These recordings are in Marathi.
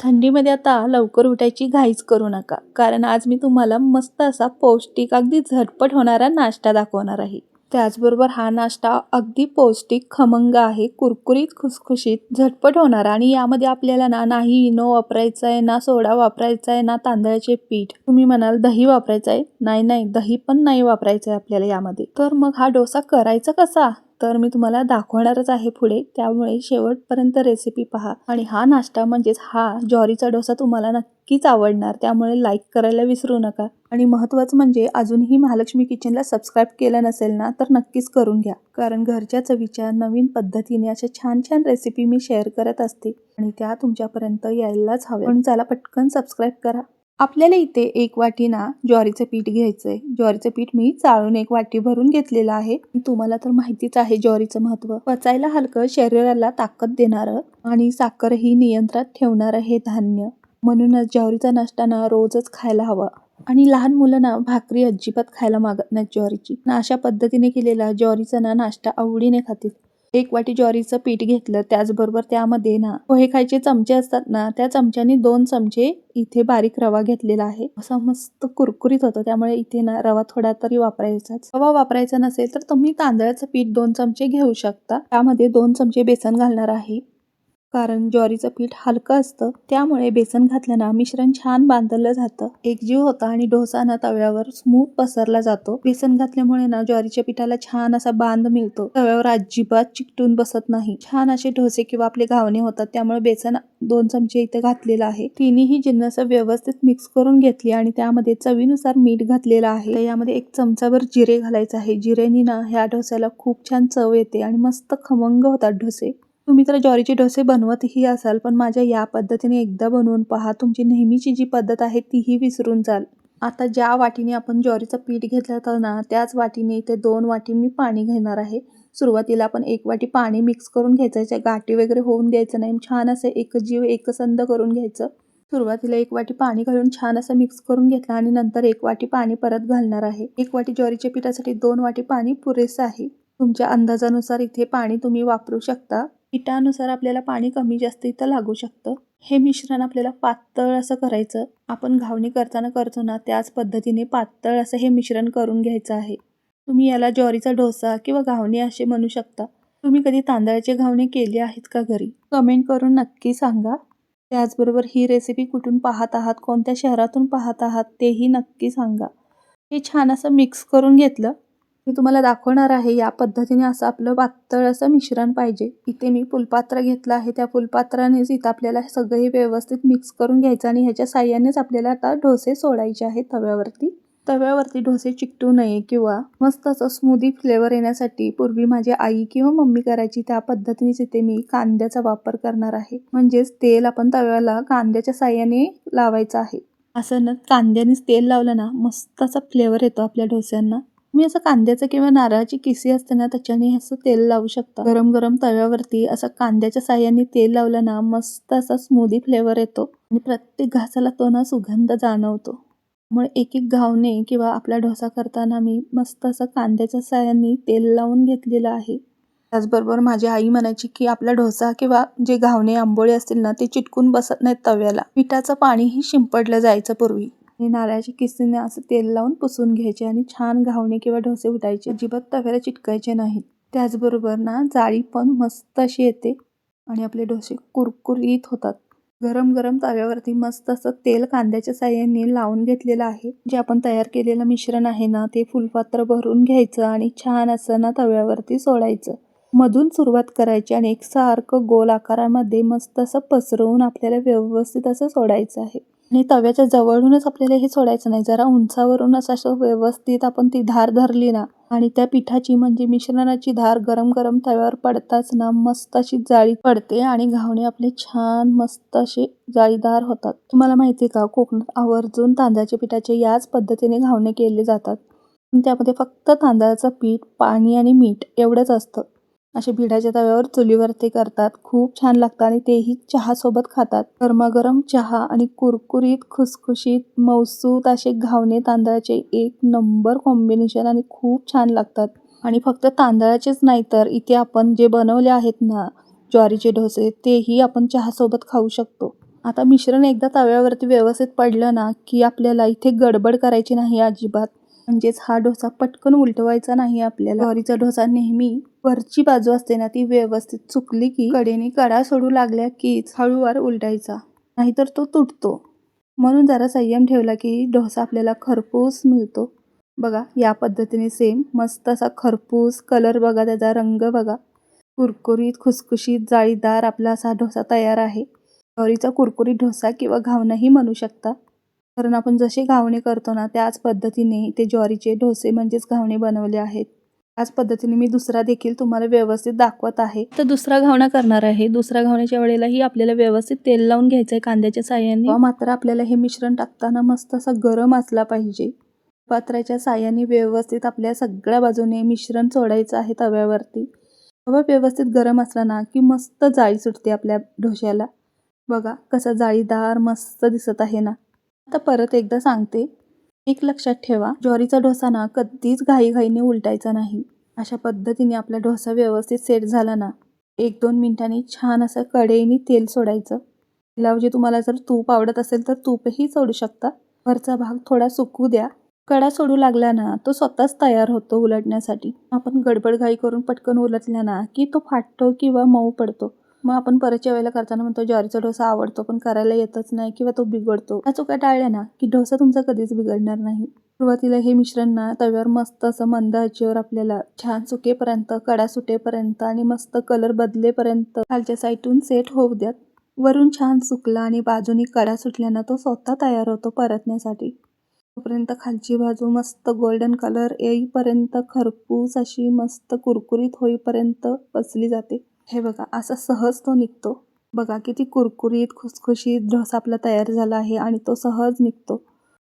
थंडीमध्ये आता लवकर उठायची घाईच करू नका. कारण आज मी तुम्हाला मस्त असा पौष्टिक अगदी झटपट होणारा नाश्ता दाखवणार आहे. त्याचबरोबर हा नाश्ता अगदी पौष्टिक खमंग आहे कुरकुरीत खुसखुशीत झटपट होणारा आणि यामध्ये आपल्याला ना नाही इनो वापरायचा आहे ना सोडा वापरायचा आहे ना तांदळाचे पीठ. तुम्ही म्हणाल दही वापरायचं आहे नाही नाही दही पण नाही वापरायचं आहे आपल्याला यामध्ये. तर मग हा डोसा करायचा कसा? तर मी तुम्हाला दाखवणारच आहे पुढे. त्यामुळे शेवटपर्यंत रेसिपी पहा. आणि हा नाश्ता म्हणजेच हा ज्वारीचा डोसा तुम्हाला नक्कीच आवडणार. त्यामुळे लाईक करायला विसरू नका. आणि महत्त्वाचं म्हणजे अजूनही महालक्ष्मी किचनला सबस्क्राईब केलं नसेल ना तर नक्कीच करून घ्या. कारण घरच्या चवीच्या नवीन पद्धतीने अशा छान छान रेसिपी मी शेअर करत असते. आणि त्या तुमच्यापर्यंत यायलाच हव्या म्हणून चला पटकन सबस्क्राईब करा. आपल्याला इथे एक वाटी ना ज्वारीचं पीठ घ्यायचंय. ज्वारीचं पीठ मी चाळून एक वाटी भरून घेतलेलं आहे. तुम्हाला तर माहितीच आहे ज्वारीचं महत्त्व पचायला हलकं शरीराला ताकद देणारं आणि साखर ही नियंत्रणात ठेवणारं हे धान्य. म्हणूनच ज्वारीचा नाश्ता ना रोजच खायला हवा. आणि लहान मुलं भाकरी अजिबात खायला मागत नाहीत ज्वारीची. ना अशा पद्धतीने केलेला ज्वारीचा ना नाश्ता आवडीने खातील. एक वाटी ज्वारीचं पीठ घेतलं त्याचबरोबर त्यामध्ये ना पोहे खायचे चमचे असतात ना त्या चमच्याने दोन चमचे इथे बारीक रवा घेतलेला आहे. असा मस्त कुरकुरीत होतं त्यामुळे इथे ना रवा थोडा तरी वापरायचाच. रवा वापरायचा नसेल तर तुम्ही तांदळाचं पीठ दोन चमचे घेऊ शकता. त्यामध्ये दोन चमचे बेसन घालणार आहे. कारण ज्वारीचं पीठ हलकं असतं त्यामुळे बेसन घातल्यानं मिश्रण छान बांधलं जातं. एकजीव होता आणि डोसा ना तव्यावर स्मूथ पसरला जातो. बेसन घातल्यामुळे ना ज्वारीच्या पिठाला छान असा बांध मिळतो. तव्यावर अजिबात चिकटून बसत नाही. छान असे डोसे किंवा आपले घावणे होतात त्यामुळे बेसन दोन चमचे इथे घातलेलं आहे. तिन्ही जिन्नस व्यवस्थित मिक्स करून घेतली आणि त्यामध्ये चवीनुसार मीठ घातलेलं आहे. यामध्ये एक चमचाभर जिरे घालायचं आहे. जिरेनी ना ह्या डोस्याला खूप छान चव येते आणि मस्त खमंग होतात डोसे. तुम्ही तर ज्वारीचे डोसे बनवतही असाल पण माझ्या या पद्धतीने एकदा बनवून पहा. तुमची नेहमीची जी पद्धत आहे तीही विसरून जाल. आता ज्या वाटीने आपण ज्वारीचं पीठ घेतलं होतं ना त्याच वाटीने इथे दोन वाटी मी पाणी घेणार आहे. सुरुवातीला आपण एक वाटी पाणी मिक्स करून घ्यायचं गाठी वगैरे होऊन द्यायचं नाही छान असं एक जीव एकसंद करून घ्यायचं. सुरुवातीला एक वाटी पाणी घालून छान असं मिक्स करून घेतलं आणि नंतर एक वाटी पाणी परत घालणार आहे. एक वाटी ज्वारीच्या पिठासाठी दोन वाटी पाणी पुरेसं आहे. तुमच्या अंदाजानुसार इथे पाणी तुम्ही वापरू शकता. पिठानुसार आपल्याला पाणी कमी जास्त इथं लागू शकतं. हे मिश्रण आपल्याला पातळ असं करायचं. आपण घावणी करताना करतो ना त्याच पद्धतीने पातळ असं हे मिश्रण करून घ्यायचं आहे. तुम्ही याला ज्वारीचा डोसा किंवा घावणी असे म्हणू शकता. तुम्ही कधी तांदळाचे घावणे केले आहेत का घरी? कमेंट करून नक्की सांगा. त्याचबरोबर ही रेसिपी कुठून पाहत आहात कोणत्या शहरातून पाहत आहात तेही नक्की सांगा. हे छान असं मिक्स करून घेतलं. मी तुम्हाला दाखवणार आहे या पद्धतीने असं आपलं पातळ असं मिश्रण पाहिजे. इथे मी फुलपात्र घेतलं आहे. त्या फुलपात्रानेच इथं आपल्याला सगळे व्यवस्थित मिक्स करून घ्यायचं आणि ह्याच्या साह्यानेच आपल्याला आता डोसे सोडायचे आहेत तव्यावरती. तव्यावरती डोसे चिकटू नये किंवा मस्त असं स्मूदी फ्लेवर येण्यासाठी पूर्वी माझी आई किंवा मम्मी करायची त्या पद्धतीनेच इथे मी कांद्याचा वापर करणार आहे. म्हणजेच तेल आपण तव्याला कांद्याच्या साह्याने लावायचं आहे. असं ना कांद्यानेच तेल लावलं ना मस्त असा फ्लेवर येतो आपल्या डोस्यांना. मी असं कांद्याचं किंवा नारळाची किसी असते ना त्याच्याने असं तेल लावू शकता. गरम गरम तव्यावरती असं कांद्याच्या साह्याने तेल लावलं ना मस्त असा स्मूदी फ्लेवर येतो आणि प्रत्येक घासाला तो ना सुगंध जाणवतो. त्यामुळे एक एक घावणे किंवा आपला डोसा करताना मी मस्त असं कांद्याच्या साह्याने तेल लावून घेतलेलं आहे. त्याचबरोबर माझी आई म्हणायची की आपला डोसा किंवा जे घावणे आंबोळे असतील ना ते चिटकून बसत नाहीत तव्याला. पिठाचं पाणीही शिंपडलं जायचं पूर्वी. आणि नारळाच्या किसीने असं तेल लावून पुसून घ्यायचे आणि छान घावणे किंवा डोसे उठायचे अजिबात तव्याला चिटकायचे नाहीत. त्याचबरोबर ना जाळी पण मस्त अशी येते आणि आपले डोसे कुरकुरीत होतात. गरम गरम तव्यावरती मस्त असं तेल कांद्याच्या साह्याने लावून घेतलेलं आहे. जे आपण तयार केलेलं मिश्रण आहे ना ते फुलपात्र भरून घ्यायचं आणि छान असं ना तव्यावरती सोडायचं. मधून सुरुवात करायची आणि एकसारखं गोल आकारामध्ये मस्त असं पसरवून आपल्याला व्यवस्थित असं सोडायचं आहे. आणि तव्याच्या जवळूनच आपल्याला हे सोडायचं नाही. जरा उंचावरूनच असं व्यवस्थित आपण ती धार धरली ना आणि त्या पिठाची म्हणजे मिश्रणाची धार गरम गरम तव्यावर पडताच ना मस्त अशी जाळी पडते आणि घावणे आपले छान मस्त असे जाळीदार होतात. तुम्हाला माहिती आहे का कोकणात आवर्जून तांदळाच्या पिठाचे याच पद्धतीने घावणे केले जातात. त्यामध्ये फक्त तांदळाचं पीठ पाणी आणि मीठ एवढंच असतं. असे भिडाच्या तव्यावर चुलीवर ते करतात. खूप छान लागतं आणि तेही चहासोबत खातात. गरमागरम चहा आणि कुरकुरीत खुसखुशीत मौसूत असे घावणे तांदळाचे एक नंबर कॉम्बिनेशन आणि खूप छान लागतात. आणि फक्त तांदळाचेच नाही तर इथे आपण जे बनवले आहेत ना ज्वारीचे डोसे तेही आपण चहासोबत खाऊ शकतो. आता मिश्रण एकदा तव्यावरती व्यवस्थित पडलं ना की आपल्याला इथे गडबड करायची नाही अजिबात. म्हणजेच हा डोसा पटकन उलटवायचा नाही आपल्याला. ज्वारीचा डोसा नेहमी वरची बाजू असते ना ती व्यवस्थित चुकली की कडेने कडा सोडू लागल्या कीच हळूवार उलटायचा. नाहीतर तो तुटतो. म्हणून जरा संयम ठेवला की डोसा आपल्याला खरपूस मिळतो. बघा या पद्धतीने सेम मस्त असा खरपूस कलर बघा त्याचा रंग बघा. कुरकुरीत खुसखुशीत जाळीदार आपला असा डोसा तयार आहे. ज्वारीचा कुरकुरीत डोसा किंवा घावणंही म्हणू शकता. कारण आपण जसे घावणे करतो ना त्याच पद्धतीने ते ज्वारीचे डोसे म्हणजेच घावणे बनवले आहेत. त्याच पद्धतीने मी दुसरा देखील तुम्हाला व्यवस्थित दाखवत आहे. तर दुसरा घावणा करणार आहे. दुसऱ्या घावण्याच्या वेळेलाही आपल्याला व्यवस्थित तेल लावून घ्यायचं आहे कांद्याच्या साह्याने. मात्र आपल्याला हे मिश्रण टाकताना मस्त असा गरम असला पाहिजे. पात्राच्या साह्याने व्यवस्थित आपल्या सगळ्या बाजूने मिश्रण सोडायचं आहे तव्यावरती. तवा व्यवस्थित गरम असला ना की मस्त जाळी सुटते आपल्या डोश्याला. बघा कसा जाळीदार मस्त दिसत आहे ना. आता परत एकदा सांगते. एक लक्षात ठेवा ज्वारीचा डोसा ना कधीच घाईघाईने उलटायचा नाही. अशा पद्धतीने आपला डोसा व्यवस्थित सेट झाला ना एक दोन मिनिटांनी छान असं कढईने तेल सोडायचं. तेलाऐवजी म्हणजे तुम्हाला जर तूप आवडत असेल तर तूपही सोडू शकता. वरचा भाग थोडा सुकू द्या. कडा सोडू लागला ना तो स्वतःच तयार होतो उलटण्यासाठी. आपण गडबड घाई करून पटकन उलटला ना की तो फाटतो किंवा मऊ पडतो. मग आपण परतच्या वेळेला करताना म्हणतो ज्वारीचा डोसा आवडतो पण करायला येतच नाही किंवा तो बिघडतो. या चुका टाळल्या ना की डोसा तुमचा कधीच बिघडणार नाही. सुरुवातीला हे मिश्रण ना तव्यावर मस्त असं मंद आचेवर आपल्याला छान सुकेपर्यंत कडा सुटेपर्यंत आणि मस्त कलर बदलेपर्यंत खालच्या साईडून सेट होऊ द्यात. वरून छान सुकला आणि बाजूनी कडा सुटल्यानं तो स्वतः तयार होतो परतण्यासाठी. तोपर्यंत खालची बाजू मस्त गोल्डन कलर येईपर्यंत खरपूस अशी मस्त कुरकुरीत होईपर्यंत पसली जाते. हे बघा असा सहज तो निघतो. बघा किती कुरकुरीत खुसखुशीत डोसा आपला तयार झाला आहे आणि तो सहज निघतो.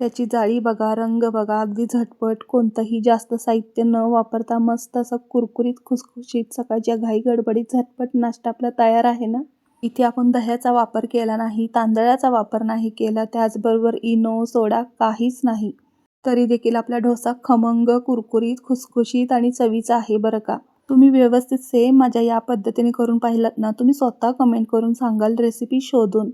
त्याची जाळी बघा रंग बघा अगदी झटपट कोणतंही जास्त साहित्य न वापरता मस्त असं कुरकुरीत खुसखुशीत सकाळच्या घाई गडबडीत झटपट नाश्ता आपला तयार आहे ना? इथे आपण दह्याचा वापर केला नाही तांदळाचा वापर नाही केला त्याचबरोबर इनो सोडा काहीच नाही. तरी देखील आपला डोसा खमंग कुरकुरीत खुसखुशीत आणि चवीचा आहे बरं का? तुम्ही व्यवस्थित सेम माझ्या या पद्धतीने करून पाहिलात ना तुम्ही स्वतः कमेंट करून सांगाल रेसिपी शोधून.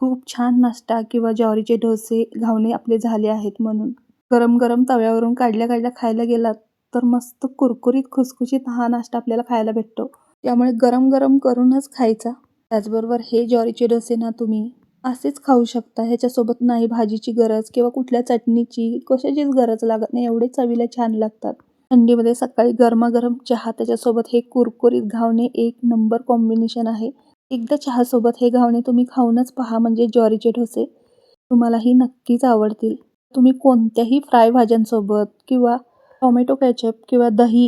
खूप छान नाश्ता किंवा ज्वारीचे डोसे घावणे आपले झाले आहेत म्हणून. गरम गरम तव्यावरून काढल्या काढल्या खायला गेलात तर मस्त कुरकुरीत खुसखुशीत हा नाश्ता आपल्याला खायला भेटतो. त्यामुळे गरम गरम करूनच खायचा. त्याचबरोबर हे ज्वारीचे डोसे ना तुम्ही असेच खाऊ शकता. ह्याच्यासोबत नाही भाजीची गरज किंवा कुठल्या चटणीची कशाचीच गरज लागत नाही. एवढे चवीला छान लागतात. थंडीमध्ये सकाळी गरमागरम चहा त्याच्यासोबत हे कुरकुरीत घावणे एक नंबर कॉम्बिनेशन आहे. एकदा चहासोबत हे घावणे तुम्ही खाऊनच पहा म्हणजे ज्वारीचे डोसे तुम्हालाही नक्कीच आवडतील. तुम्ही कोणत्याही फ्राय भाज्यांसोबत किंवा टोमॅटो कॅचअप किंवा दही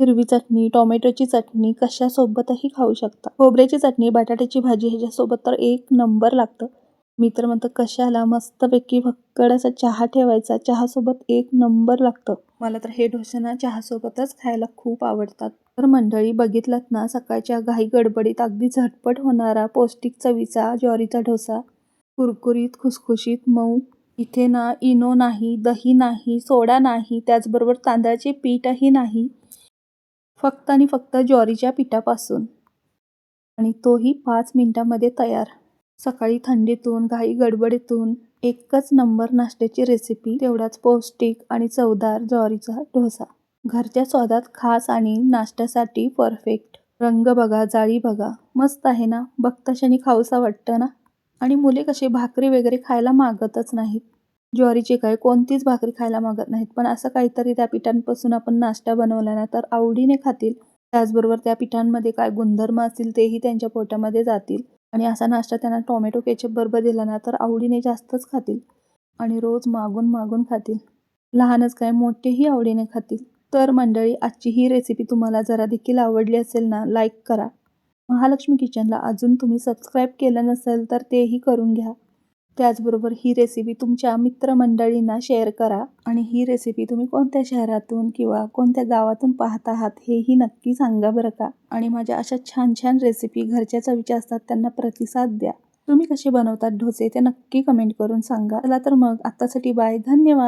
हिरवी चटणी टोमॅटोची चटणी कशासोबतही खाऊ शकता. खोबऱ्याची चटणी बटाट्याची भाजी ह्याच्यासोबत तर एक नंबर लागतं. मी तर म्हणतो कशाला मस्तपैकी भक्कड असा चहा ठेवायचा. चहासोबत एक नंबर लागतं. मला तर हे डोसे ना चहासोबतच खायला खूप आवडतात. तर मंडळी बघितलात ना सकाळच्या घाई गडबडीत अगदी झटपट होणारा पौष्टिक चवीचा ज्वारीचा डोसा. कुरकुरीत खुसखुशीत मऊ. इथे ना इनो नाही दही नाही सोडा नाही त्याचबरोबर तांदळाचे पीठही नाही. फक्त आणि फक्त ज्वारीच्या पिठापासून. आणि तोही पाच मिनिटामध्ये तयार. सकाळी थंडीतून घाई गडबडीतून एकच नंबर नाश्त्याची रेसिपी तेवढाच पौष्टिक आणि चवदार ज्वारीचा डोसा. घरच्या स्वादात खास आणि नाश्त्यासाठी परफेक्ट रंग बघा जाळी बघा. मस्त आहे ना? बघताशानी खाऊसा वाटतं ना? आणि मुले कशी भाकरी वगैरे खायला मागतच नाहीत. ज्वारीची काय कोणतीच भाकरी खायला मागत नाहीत. पण असं काहीतरी त्या पिठांपासून आपण नाश्ता बनवला ना तर आवडीने खातील. त्याचबरोबर त्या पिठांमध्ये काय गुणधर्म असतील तेही त्यांच्या पोटामध्ये जातील. आणि असा नाश्ता त्यांना टोमॅटो केचप बरोबर दिला ना तर आवडीने जास्तच खातील. आणि रोज मागून मागून खातील. लहानच काय मोठेही आवडीने खातील. तर मंडळी आजची ही रेसिपी तुम्हाला जरा देखील आवडली असेल ना लाईक करा. महालक्ष्मी किचनला अजून तुम्ही सबस्क्राईब केलं नसेल तर तेही करून घ्या. त्याचबरोबर ही रेसिपी तुमच्या मित्रमंडळींना शेअर करा. आणि ही रेसिपी तुम्ही कोणत्या शहरातून किंवा कोणत्या गावातून पाहत आहात हेही नक्की सांगा बरं का? आणि माझ्या अशा छान छान रेसिपी घरच्या चवीच्या असतात त्यांना प्रतिसाद द्या. तुम्ही कसे बनवतात ढोसे ते नक्की कमेंट करून सांगा. चला तर मग आत्तासाठी बाय धन्यवाद.